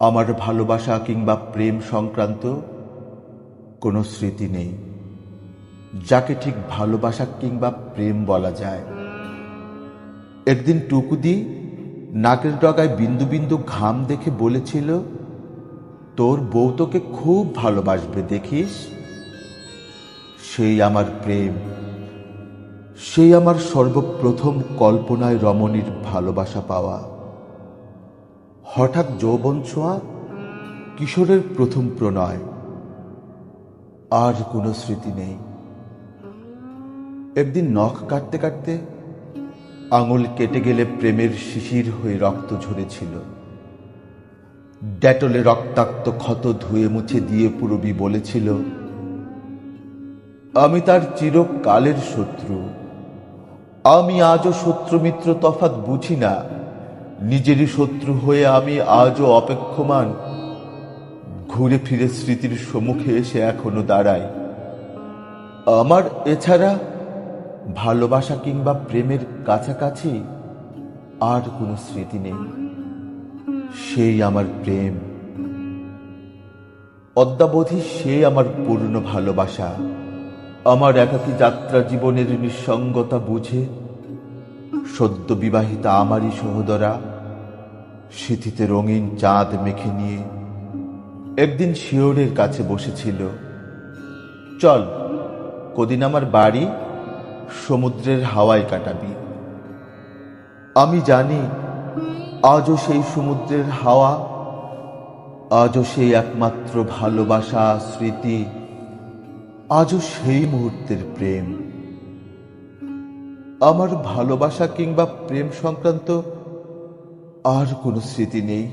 আমার ভালোবাসা কিংবা প্রেম সংক্রান্ত কোনো স্মৃতি নেই। যাকে ঠিক ভালোবাসা কিংবা প্রেম বলা যায়। একদিন টুকুদি নাকের ডগায় বিন্দু বিন্দু ঘাম দেখে বলেছিল, তোর বউ তোকে খুব ভালোবাসবে, দেখিস? সেই আমার প্রেম। সেই আমার সর্বপ্রথম কল্পনায় রমণীর ভালোবাসা পাওয়া। হঠাৎ যৌবন ছোঁয়া কিশোরের প্রথম প্রণয়। আর কোনো স্মৃতি নেই। একদিন নখ কাটতে কাটতে আঙুল কেটে গেলে প্রেমের শিশির হয়ে রক্ত ঝরেছিল। ডেটলে রক্তাক্ত ক্ষত ধুয়ে মুছে দিয়ে পুরবী বলেছিল, আমি তার চিরকালের শত্রু। আমি আজও শত্রু মিত্র তফাৎ বুঝি না। নিজেরই শত্রু হয়ে আমি আজও অপেক্ষমান। ঘুরে ফিরে স্মৃতির সম্মুখে এসে এখনও দাঁড়াই। আমার এছাড়া ভালোবাসা কিংবা প্রেমের কাছাকাছি আর কোনো স্মৃতি নেই। সেই আমার প্রেম। অদ্যাবধি সে আমার পূর্ণ ভালোবাসা। আমার একাকী যাত্রা জীবনের নিঃসঙ্গতা বুঝে সদ্য বিবাহিতা আমারই সহোদরা। স্মৃতিতে রঙিন চাঁদ মেখে নিয়ে একদিন শিওরের কাছে বসেছিল। চল, কদিন আমার বাড়ি সমুদ্রের হাওয়ায় কাটাবি। আমি জানি আজও সেই সমুদ্রের হাওয়া, আজও সেই একমাত্র ভালোবাসা স্মৃতি, আজও সেই মুহূর্তের প্রেম। আমার ভালোবাসা কিংবা প্রেম সংক্রান্ত আর কোনো স্মৃতি নেই